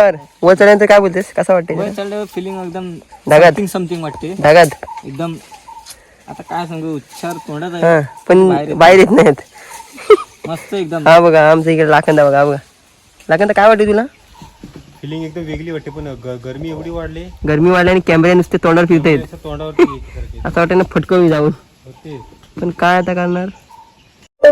तर वर चढल्यानंतर काय बोलतेस? कसं वाटते चढल्यावर फिलिंग एकदम ढगात. समथिंग समथिंग वाटते. ढगात. एकदम आता काय सांगू उच्चार तोंडात हा आहे पण बाहेर बाहेर येत नाहीत. मस्त एकदम. हा बघा आमच्या इकडे लाखंदा बघा हा बघा. लाखंदा काय वाटते तुला? फिलिंग एकदम वेगळी वाटते पण ग- गरमी एवढी वाढली. गरमी वाढल्याने कॅमेरे नुसते तोंडावर फिरतायत. असं तोंडावरती. असं वाटतं ना फटकं मी जाऊन. होते पण काय आता करणार? जय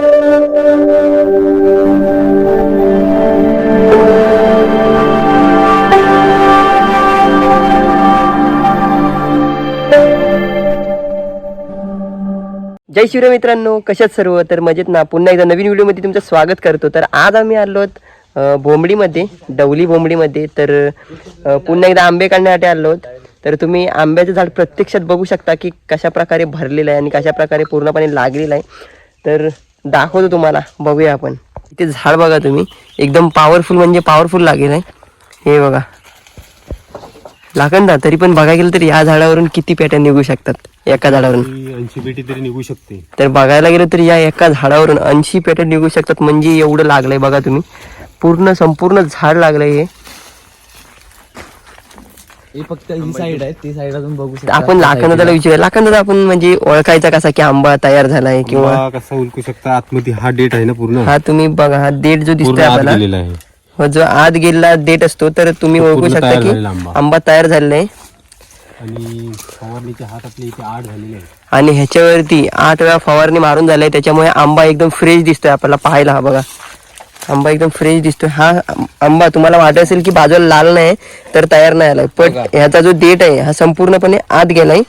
शिवराय मित्रांनो कशात सर्व? तर मजेत ना. पुन्हा एकदा नवीन व्हिडिओमध्ये तुमचं स्वागत करतो. तर आज आम्ही आलो आहोत भोंबडीमध्ये डवली भोंबडीमध्ये तर पुन्हा एकदा आंबे काढण्यासाठी आलो आहोत. तर तुम्ही आंब्याचं झाड प्रत्यक्षात बघू शकता की कशा प्रकारे भरलेलं आहे आणि कशा प्रकारे पूर्णपणे लागलेलं आहे. तर दाखवतो तुम्हाला. बघूया आपण. इथे झाड बघा तुम्ही. एकदम पॉवरफुल म्हणजे पॉवरफुल लागेल आहे हे बघा. लागन तरी पण बघायला गेलं तर या झाडावरून किती पेट्या निघू शकतात? एका झाडावरून. ऐंशी पेटी तरी निघू शकते. तर बघायला गेलं तर या एका झाडावरून ऐंशी पेट्या निघू शकतात म्हणजे एवढं लागलंय बघा तुम्ही. पूर्ण संपूर्ण झाड लागलंय हे. ही फक्त ही साईड आहे ती साईड अजून बघू शकता. आपण लाखनदाला विचारूया. लाखनदा आपण म्हणजे ओळखायचा कसा की आंबा तयार झालाय किंवा किंवा कसा उलकू शकता? आतमध्ये हा डेट आहे ना पूर्ण? हा तुम्ही बघा हा देठ जो पूर्ण दिसतोय आत आपल्याला गेलेला आहे. हो, जो आत गेलेला देठ असतो तर तुम्ही ओळखू पूर्ण शकता तयार की झालेला आंबा. आंबा तयार झालेला आहे. आणि फवारणीचे हात आपले इथे आठ झालेले आहे आणि ह्याच्यावरती आठ वेळा फवारणी मारून झालाय त्याच्यामुळे आंबा एकदम फ्रेश दिसतोय आपल्याला पाहायला हा बघा. आंबा एकदम फ्रेश दिसतोय. हा आंबा तुम्हाला वाटत असेल की बाजूला लाल नाही तर तयार नाही आलाय. पण ह्याचा जो देठ आहे हा संपूर्णपणे आत गेलाय.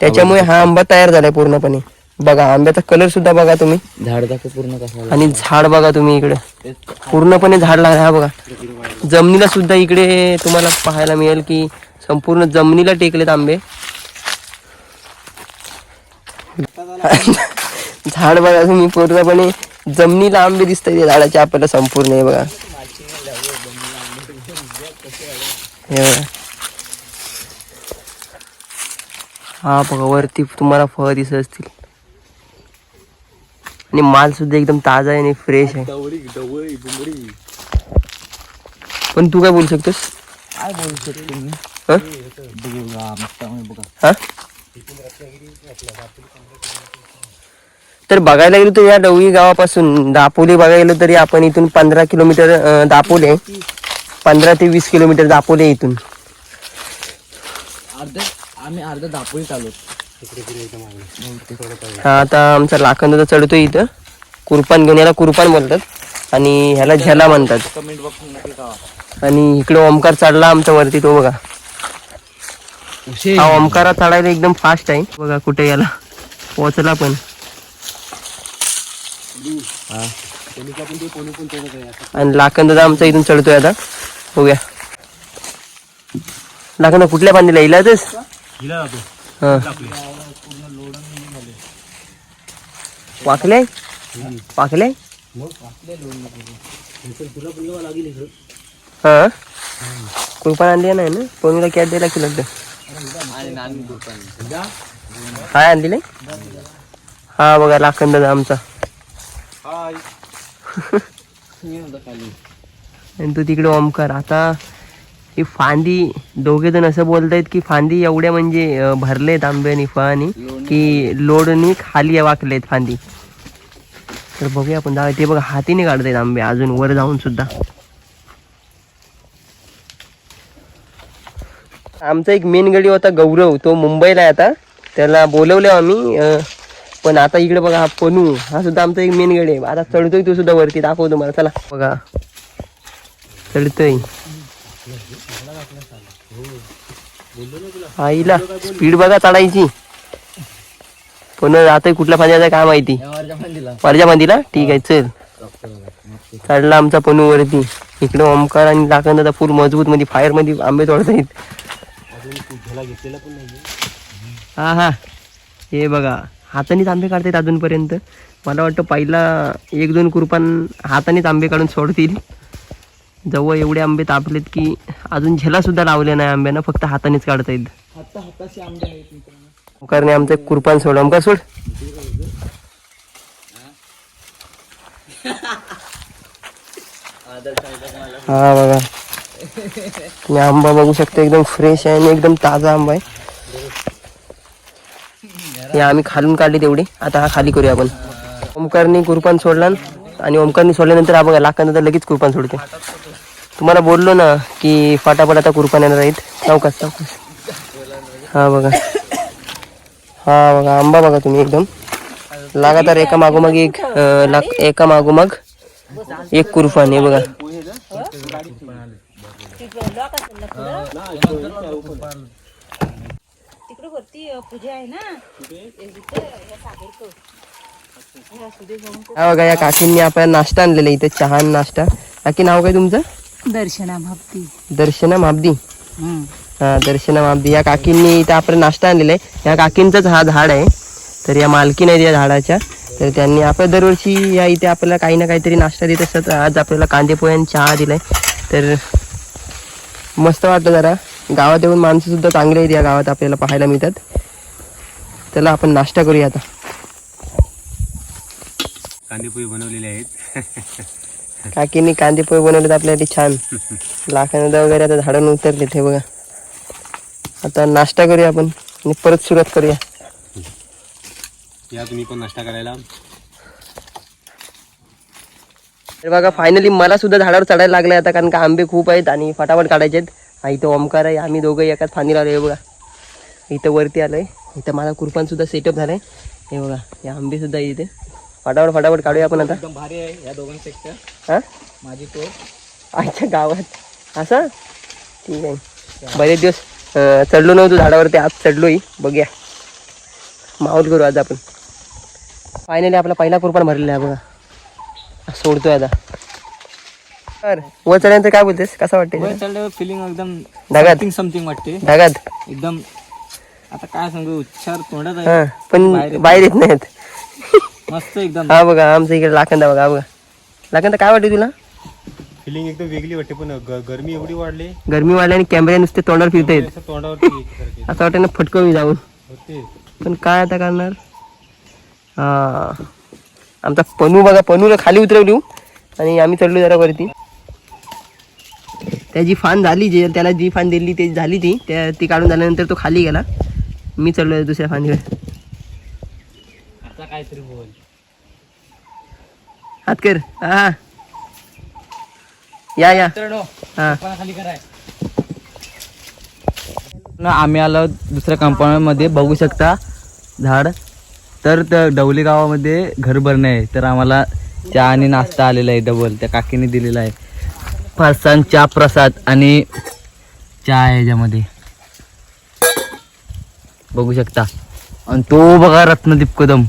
त्याच्यामुळे हा आंबा तयार झालाय पूर्णपणे. बघा आंब्याचा कलर सुद्धा बघा तुम्ही. झाड दाखव पूर्ण कसं आणि झाड बघा तुम्ही इकडे. पूर्णपणे झाड लागलं हा बघा. जमिनीला सुद्धा इकडे तुम्हाला पाहायला मिळेल की संपूर्ण जमिनीला टेकलेत आंबे. झाड बघा तुम्ही पूर्णपणे जमिनीला आंबे दिसत या झाडाचे आपल्याला संपूर्ण हे बघा. हे बघा. हा बघा वरती तुम्हाला फळ दिसत असतील. आणि माल सुद्धा एकदम ताजा आहे आणि फ्रेश आहे. पण तू काय बोलू शकतोस? काय बोलू शकतो मी? हं? बघा मस्त आहे बघा हा तर बघायला गेलो तर या डवळी गावापासून दापोली बघायला गेलो तरी आपण इथून पंधरा किलोमीटर दापोले पंधरा ते वीस किलोमीटर दापोले इथून. अर्ध आम्ही अर्ध दापोळीत आलो हा आता आमचा लाखंद चढतोय इथं. कुरपान घेऊन याला कुरपान बोलतात. आणि ह्याला झेला म्हणतात. आणि इकडे ओमकार चढला आमच्या वरती तो बघा. हा ओमकारा चढायला एकदम फास्ट आहे. बघा कुठे याला. पोहोचला पण. आणि लाखंद आमचा इथून चढतोय आता. बघूया. लाखंद कुठल्या बांधीला इलाच हिला जातो. हा. वाकले? वाकले? हा कुरपान आणली नाही ना? कोणीला कॅट द्यायला की लगत काय आणली हा बघा लाखंद आमचा. हाय आणि तू तिकडे ओमकार आता ही फांदी दोघे जण असं बोलतायत की फांदी एवढ्या म्हणजे भरलेत आंब्यानी फळानी की लोडनी खाली वाकलेत फांदी. तर बघूया आपण ते बघा हातीने काढतायत आंबे. अजून वर जाऊन सुद्धा. आमचा एक मेन गडी होता गौरव. तो मुंबईला आहे आता. त्याला बोलवले आम्ही पण आता इकडे बघा हा पनू हा सुद्धा आमचा एक मेन गडी आहे. आता चढतोय तो सुद्धा वरती दाखवतो मला चला बघा. चढतोय. आईला स्पीड बघा चढायची. पुन्हा जातोय कुठल्या फांद्याचा काय माहिती वरच्या फांदीला. ठीक आहे चल. चढला आमचा पनू वरती. इकडे ओमकार आणि लाखंदा फुल मजबूत मध्ये फायरमध्ये आंबे तोडता येत हा हा. हे बघा. हातानेच आंबे काढतायत अजूनपर्यंत. मला वाटतं पहिला एक दोन कुरपान हातानेच आंबे काढून सोडतील. जवळ एवढे आंबे तापलेत की अजून झेला सुद्धा लावले नाही आंब्यानं फक्त हातानेच काढता मित्रांनो. ओंकारने आमचं एक कुरपान सोड. ओंकार सोड हा बघा. आंबा बघू शकता एकदम फ्रेश आहे आणि एकदम ताजा आंबा आहे. हे आम्ही खालून काढले तेवढे. आता हा खाली करूया आपण. ओमकारनी कुरपान सोडला आणि ओमकारनी सोडल्यानंतर हा बघा लाखानंतर लगेच कुरपान सोडते. तुम्हाला बोललो ना की फाटाफट आता कुरपान येणार आहेत. चौकास चौकास हा बघा. हा बघा आंबा बघा तुम्ही एकदम. लगातार एका मागोमाग एक लाग एका मागोमाग एक कुरफान हे बघा. वरती पूजा आहे ना. हे बघा या काकींनी आपल्याला नाश्ता आणलेला इथे चहा आणि नाश्ता. काकी नाव काय तुमचं? दर्शना भाप्ती. दर्शना माबदी हा दर्शना माबदी या काकींनी इथे आपला नाश्ता आणलेला आहे. या काकींचाच हा झाड आहे. तर या मालकीन आहेत या झाडाच्या. तर त्यांनी आपल्या दरवर्षी या इथे आपल्याला काही ना काहीतरी नाश्ता देत असतात. आज आपल्याला कांदे पोहे आणि चहा दिलाय. तर मस्त वाटतं जरा. गावात येऊन माणसं सुद्धा चांगले आहेत या गावात आपल्याला पाहायला मिळतात. चला आपण नाश्ता करूया आता. कांदेपोळी बनवलेले आहेत. काकींनी कांदे पोहे बनवलेत आपल्यासाठी छान. लाखानदा वगैरे आता झाडांना उतरलेत हे बघा. आता नाश्ता करूया आपण आणि परत सुरुवात करूया. या तुम्ही पण नाश्ता करायला. बघा फायनली मला सुद्धा झाडावर चढायला लागले आता कारण का आंबे खूप आहेत आणि फटाफट काढायचे आहेत हा इथं ओमकार आहे. आम्ही दोघं एकाच फांदीला आलो हे बघा. इथं वरती आलोय. इथं माझा कुरपान सुद्धा सेटअप झालाय. हे बघा हे आंबे सुद्धा आहे इथे. फटाफट फटाफट काढूया आपण आता. एकदम भारी आहे या दोघांपेक्षा हा? माझी तो. आजच्या गावात. असं? ठीक आहे. बरेच दिवस अं, चढलो नव्हतो झाडावरती. आज चढलोही बघूया. माहोल करू आज आपण. फायनली आपला पहिला कुरपान भरलेला आहे बघा. हा सोडतोय आता. तर वर चढल्यानंतर काय बोलतेस? कसं वर वाटते चढल्यावर फिलिंग एकदम ढगात? समथिंग समथिंग वाटते. ढगात? एकदम आता काय सांगू उच्चार तोंडात हा आहे पण बाहेर बाहेर येत नाहीत. मस्त एकदम. हा बघा आमचं इकडे लाखंदा बघा हा बघा. लाखंदा काय वाटते तुला? फिलिंग एकदम वेगळी वाटते पण ग- गरमी एवढी वाढली. गरमी वाढल्याने कॅमेरे नुसते तोंडावर फिरतायत असं तोंडावरती येण्यासारखे. असं वाटतं ना फटकं मी जाऊन. होते. पण काय आता करणार? हा. आमचा पनू बघा पनूला खाली उतरवली आणि आम्ही चढलो जरा वरती. त्याची फान झाली जे त्याला जी फान दिली ती झाली ती त्या ती काढून झाल्यानंतर तो खाली गेला. मी चढलो दुसऱ्या फांदीवर. आता काहीतरी बोल हात कर. हा. या या. मित्रांनो हा. खाली कराय ना आम्ही आलो दुसऱ्या कंपाऊंडमध्ये बघू शकता झाड. तर त्या डवली गावामध्ये घर भरणे आहे. तर आम्हाला चहा आणि नाश्ता आलेला आहे डबल त्या काकीने दिलेला आहे. फरसाण चहा प्रसाद आणि चहा याच्यामध्ये. बघू शकता. आणि तो बघा रत्नदीप कदम.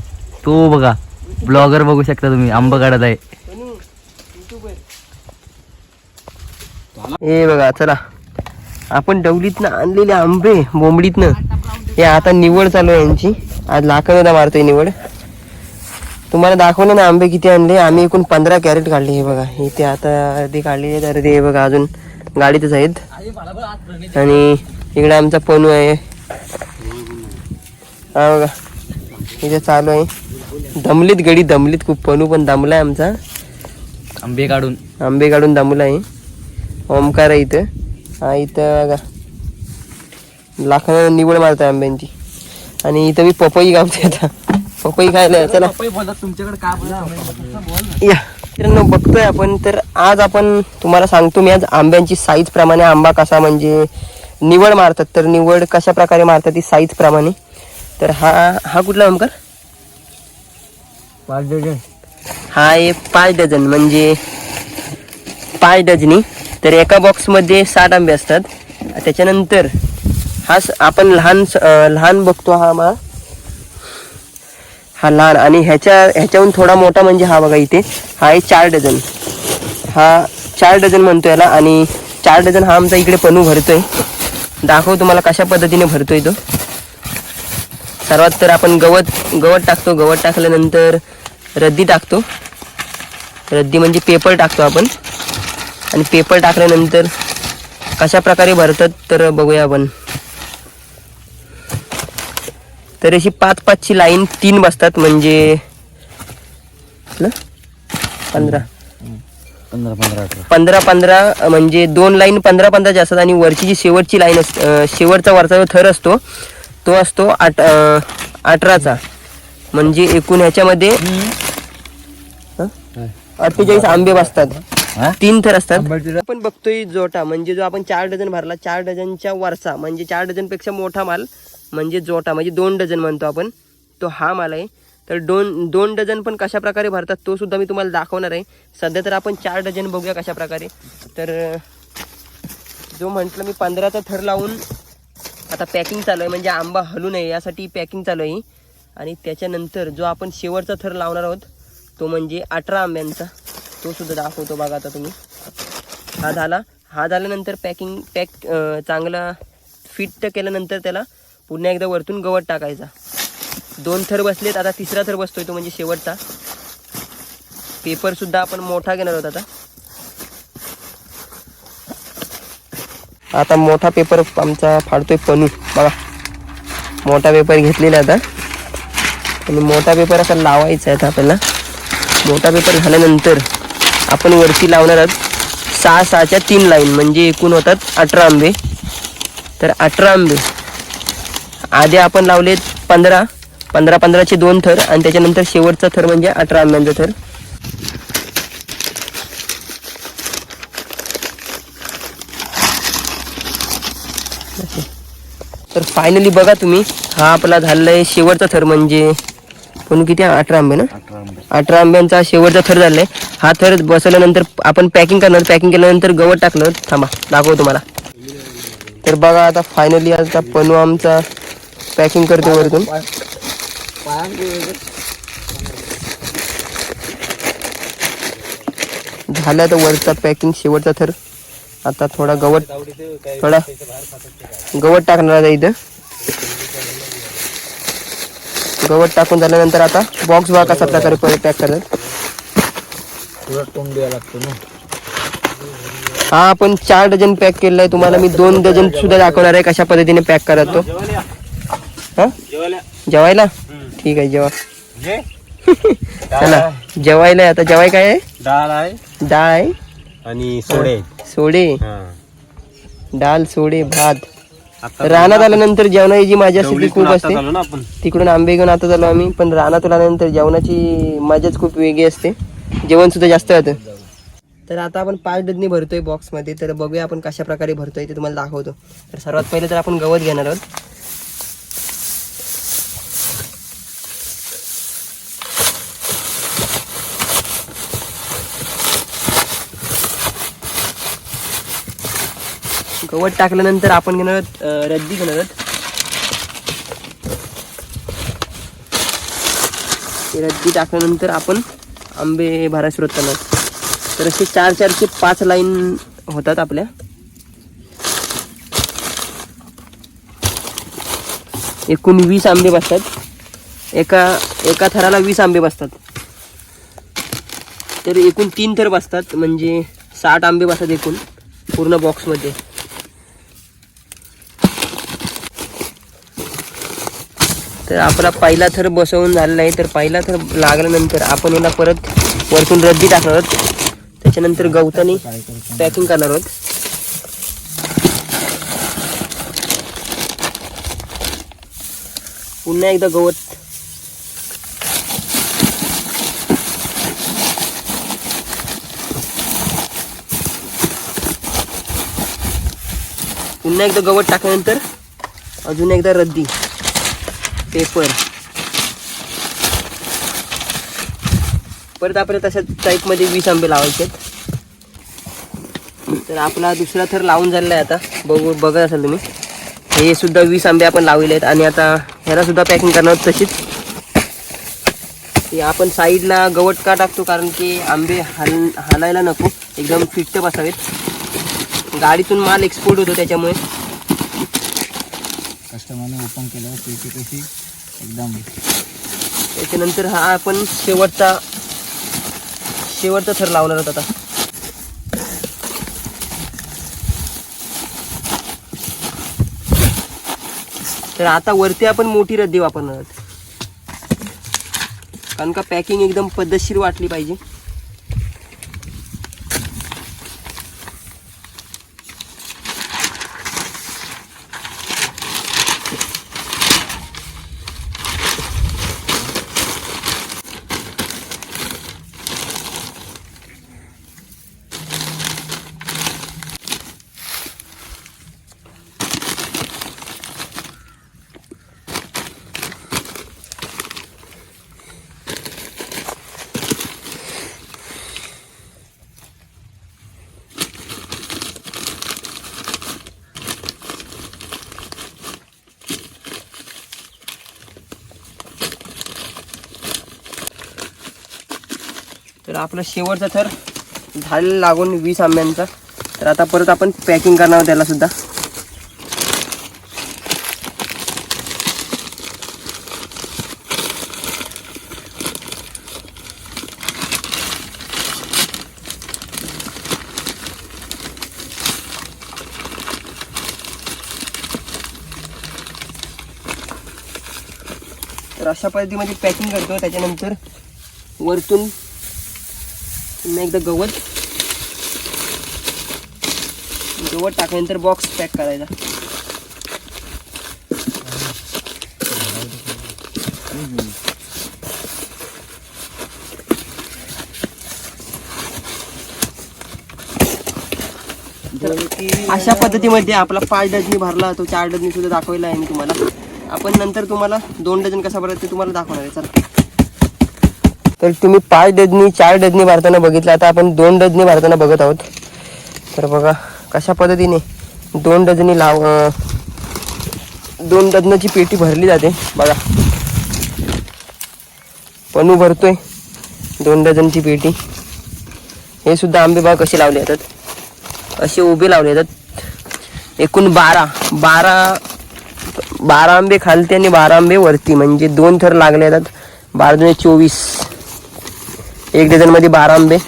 तो बघा. ब्लॉगर बघू शकता तुम्ही. आंबा काढत आहे. हे बघा चला. आपण डवलीतनं आणलेले आंबे बोंबडीतनं. हे आता निवड चालू आहे यांची. आज लाखांदा मारतोय निवड. तुम्हाला दाखवलं ना आंबे किती आणले? आम्ही एकूण पंधरा कॅरेट काढले हे बघा. इथे आता अर्धे काढले तर ते बघा अजून गाडीतच आहेत. आणि इकडे आमचा पनू आहे. हा बघा. इथे चालू आहे. दमलीत गडी दमलीत खूप. पनू पण दमलाय आमचा. आंबे काढून. आंबे काढून दामूला आहे ओमकार आहे इथं. हा इथं बघा. लाखांना निवड मारतोय आंब्यांची. आणि इथं मी पपई गावते आता. पपई खायला चला. तुमच्याकडे या. मित्रांनो बघतोय आपण तर आज आपण तुम्हाला सांगतो मी आज आंब्यांची साईज प्रमाणे आंबा कसा म्हणजे निवड मारतात. तर निवड कशा प्रकारे मारतात ती साईज प्रमाणे. तर हा हा कुठला ओमकार हा आहे पाच डझन म्हणजे पाच डझनी. तर एका बॉक्समध्ये साठ आंबे असतात. त्याच्यानंतर हा आपण लहान लहान बघतो हा मा हा लहान. आणि ह्याच्या ह्याच्याहून थोडा मोठा म्हणजे हा बघा इथे. हा आहे चार डझन. हा चार डझन म्हणतो याला. आणि चार डझन हा आमचा इकडे पनू भरतोय. दाखव तुम्हाला कशा पद्धतीने भरतोय तो. सर्वात तर आपण गवत गवत टाकतो. गवत टाकल्यानंतर रद्दी टाकतो. रद्दी म्हणजे पेपर टाकतो आपण. आणि पेपर टाकल्यानंतर कशा प्रकारे भरतात तर बघूया आपण. तर अशी पाच पाचची लाईन तीन बसतात म्हणजे ना? पंधरा पंधरा पंधरा पंधरा पंधरा म्हणजे दोन लाईन पंधरा पंधराच्या असतात आणि वरची जी शेवटची लाईन असते अं, शेवटचा वरचा जो थर असतो तो असतो आठ अठराचा म्हणजे एकूण ह्याच्यामध्ये? अठ्ठेचाळीस आंबे बसतात? तीन थर असतात आपण बघतोय जोटा म्हणजे जो आपण चार डझन भरला चार डझनच्या वरचा म्हणजे चार डझनपेक्षा मोठा माल म्हणजे जोटा म्हणजे दोन डझन म्हणतो आपण तो हा माल आहे. तर दोन दोन डझन पण कशाप्रकारे भरतात तो सुद्धा मी तुम्हाला दाखवणार आहे. सध्या तर आपण चार डझन बघूया कशा प्रकारे. तर जो म्हटलं मी पंधराचा थर लावून आता पॅकिंग चालू आहे म्हणजे आंबा हलू नये यासाठी पॅकिंग चालू आहे. आणि त्याच्यानंतर जो आपण शेवटचा थर लावणार आहोत तो म्हणजे अठरा आंब्यांचा तो सुद्धा दाखवतो बघा आता तुम्ही. हा झाला हा झाल्यानंतर पॅकिंग पॅक चांगला फिट केल्यानंतर त्याला पुन्हा एकदा वरतून गवत टाकायचा. दोन थर बसलेत आता तिसरा थर बसतोय तो म्हणजे शेवटचा. पेपरसुद्धा आपण मोठा घेणार आहोत आता. आता मोठा पेपर आमचा फाडतोय पनू बघा मोठा पेपर घेतलेला आता. आणि मोठा पेपर असा लावायचा आहे आता आपल्याला. मोठा पेपर झाल्यानंतर आपण वरती लावणार आहोत सहा सहाच्या तीन लाईन म्हणजे एकूण होतात अठरा आंबे. तर अठरा आंबे आधी आपण लावलेत पंधरा. पंधरा पंधराचे दोन थर आणि त्याच्यानंतर शेवटचा थर म्हणजे अठरा आंब्यांचा थर. तर फायनली बघा तुम्ही हा आपला झालेला आहे शेवटचा थर म्हणजे पण किती? आहे? अठरा आंबे ना? अठरा आंबे अठरा आंब्यांचा शेवटचा थर झालाय. हा थर बसवल्यानंतर आपण पॅकिंग करणार. पॅकिंग केल्यानंतर गवत टाकलं थांबा दाखव तुम्हाला. तर बघा आता फायनली आता पनू आमचा पॅकिंग करतो वरतून. झालं आता वरचा पॅकिंग शेवटचा थर. आता थोडा गवत थोडा गवत टाकणार आहे इथं. गवत टाकून झाल्यानंतर आता बॉक्स बघा कशा प्रकारे परत पॅक करतात लागतो ना. हा आपण चार डझन पॅक केलेला आहे तुम्हाला मी दोन डझन सुद्धा दाखवणार आहे कशा पद्धतीने पॅक करत हा? जेवायला? ठीक आहे जेवा. चला जेवायला. आता जेवाय काय आहे? डाळ आहे. डाळ आहे. आणि सोडे. सोडे. हा. डाळ सोडे भात. रानात आल्यानंतर जेवणाची जी मजा खूप असते. तिकडून आंबे घेऊन आता झालो आम्ही. पण रानात आल्यानंतर जेवणाची मजाच खूप वेगळी असते. जेवण सुद्धा जास्त होतं. तर आता आपण पाच डझनी भरतोय बॉक्समध्ये तर बघूया आपण कशा प्रकारे भरतोय ते तुम्हाला दाखवतो. तर सर्वात पहिले तर आपण गवत घेणार आहोत. गवत टाकल्यानंतर आपण घेणार आहोत रद्दी घेणार आहोत. ते रद्दी टाकल्यानंतर आपण आंबे भरायला सुरुवात करणार तर असे चार चारचे पाच लाईन होतात आपल्या. एकूण वीस आंबे बसतात. एका एका थराला वीस आंबे बसतात. तर एकूण तीन थर बसतात म्हणजे साठ आंबे बसतात एकूण पूर्ण बॉक्समध्ये तर आपला पहिला थर बसवून झालेला आहे तर पहिला थर लागल्यानंतर आपण याला परत वरतून रद्दी टाकणार आहोत. त्याच्यानंतर गवताने पॅकिंग करणार आहोत. पुन्हा एकदा गवत. पुन्हा एकदा गवत टाकल्यानंतर अजून एकदा रद्दी. पेपर. परत आपल्याला तशाच टाईपमध्ये वीस आंबे लावायचे आहेत. तर आपला दुसरा थर लावून झालेला आहे आता. बघू बघत असाल तुम्ही. हे सुद्धा वीस आंबे आपण लावले आहेत. आणि आता ह्याला सुद्धा पॅकिंग करणार तशीच. ते आपण साईडला गवत का टाकतो? कारण की आंबे हल हालायला नको. एकदम फिट्ट बसावेत. गाडीतून माल एक्सपोर्ट होतो त्याच्यामुळे. कस्टमरने ओपन केल्यावर पेटी कशी एकदम. त्याच्यानंतर हा आपण शेवटचा शेवटचा थर लावणार आहोत आता. तर आता वरती आपण मोठी रद्दी वापरणार आहोत. कारण का पॅकिंग एकदम पद्धतशीर वाटली पाहिजे. आपला शेवटचा थर झालेला लागून वीस आंब्यांचा. तर आता परत आपण पॅकिंग करणार आहोत त्याला सुद्धा. तर अशा पद्धतीमध्ये पॅकिंग करतो. त्याच्यानंतर वरतून पुन्हा एकदा गवत. गवत टाकल्यानंतर बॉक्स पॅक करायचा. अशा पद्धतीमध्ये आपला पाच डझनी भरला तो चार डझनी सुद्धा दाखवला आहे मी तुम्हाला. आपण नंतर तुम्हाला दोन डझन कसा भरायचं ते तुम्हाला दाखवणार आहे. चला. तर तुम्ही पाच डझनी चार डजनी भारताना बघितलं. आता आपण दोन डझनी भारताना बघत आहोत. तर बघा कशा पद्धतीने दोन डजनी लाव दोन डझनाची पेटी भरली जाते. बघा. पणू भरतोय दोन डझनची पेटी. हे सुद्धा आंबे बघा कसे लावले जातात. असे उभे लावले जातात. एकूण बारा बारा बारा आंबे खालते आणि बारा आंबे वरती. म्हणजे दोन थर लागले जातात. बारा दोन चोवीस. एक डझनमध्ये बारा आंबे.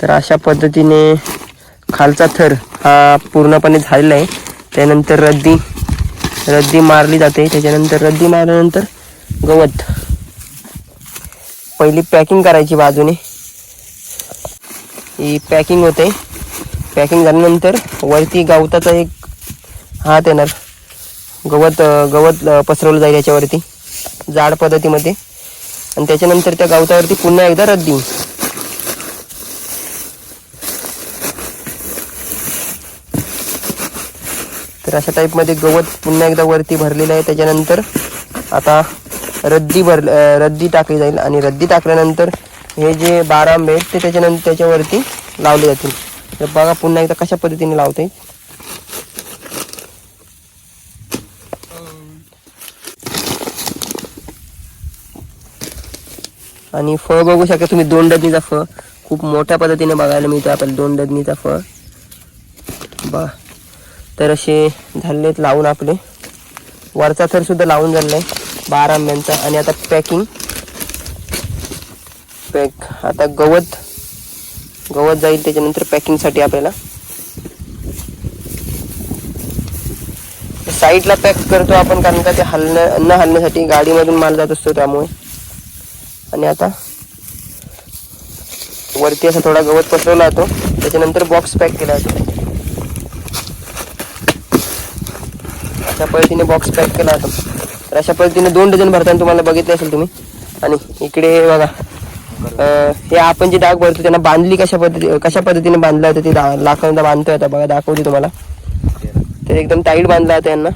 तर अशा पद्धतीने खालचा थर हा पूर्णपणे झालेला आहे. त्यानंतर रद्दी रद्दी मारली जाते. त्याच्यानंतर रद्दी मारल्यानंतर गवत. पहिली पॅकिंग करायची बाजूने. ही पॅकिंग होते. पॅकिंग झाल्यानंतर वरती गवताचा एक हात येणार. गवत गवत पसरवलं जाईल याच्यावरती. जाड पद्धतीमध्ये. आणि त्याच्यानंतर त्या गवतावरती पुन्हा एकदा रद्दी तर अशा टाईपमध्ये गवत पुन्हा एकदा वरती भरलेलं आहे. त्याच्यानंतर आता रद्दी भर रद्दी टाकली जाईल. आणि रद्दी टाकल्यानंतर हे जे बारा आंबे आहेत ते त्याच्यानंतर त्याच्यावरती लावले जातील. तर बघा पुन्हा एकदा कशा पद्धतीने लावते. आणि फळ बघू शकता तुम्ही दोन डजनीचा फळ. खूप मोठ्या पद्धतीने बघायला मिळतो आपल्याला दोन डजनीचा फळ. बा तर असे झालेत लावून आपले. वरचा थर सुद्धा लावून झालेला आहे. बारा आंब्यांचा आणि आता पॅकिंग पॅक आता गवत. गवत जाईल त्याच्यानंतर पॅकिंगसाठी आपल्याला. साईडला पॅक करतो आपण कारण का ते हलण्या न हलण्यासाठी गाडीमधून माल जात असतो त्यामुळे. आणि आता वरती असा थोडा गवत पसरवला जातो. त्याच्यानंतर बॉक्स पॅक केला जातो. अशा पद्धतीने बॉक्स पॅक केला जातो. तर अशा पद्धतीने दोन डझन भरताना तुम्हाला बघितले असेल तुम्ही. आणि इकडे बघा. अं, हे आपण जे डाग भरतो त्यांना बांधली कशा पद्धती कशा पद्धतीने बांधलं होतं ते दा- लाकडांना बांधतोय आता बघा दाखवते तुम्हाला. तर एकदम टाईट बांधला होता यांना.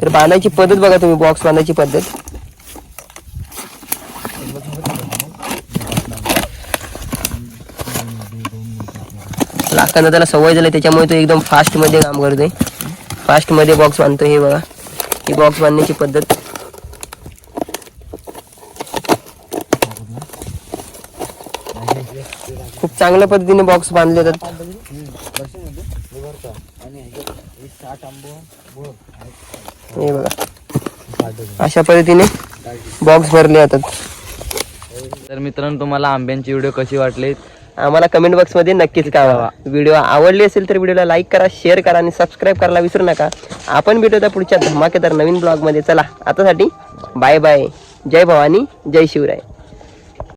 तर बांधायची पद्धत बघा तुम्ही बॉक्स बांधायची पद्धत. लाकडांना त्याला सवय झाली त्याच्यामुळे तो एकदम फास्टमध्ये काम करतोय. फास्टमध्ये बॉक्स बांधतोय हे बघा. ही बॉक्स बांधण्याची पद्धत खूप चांगल्या पद्धतीने बॉक्स बांधले जातात. हे बघा. अशा पद्धतीने बॉक्स भरले जातात. तर मित्रांनो तुम्हाला आंब्यांची व्हिडिओ कशी वाटली? आम्हाला कमेंट बॉक्समध्ये नक्कीच कळवा. व्हिडिओ आवडली असेल तर व्हिडिओला लाईक करा शेअर करा आणि सबस्क्राईब करायला विसरू नका. आपण भेटूया पुढच्या धमाकेदार नवीन ब्लॉगमध्ये चला आतासाठी बाय बाय जय भवानी जय शिवराय.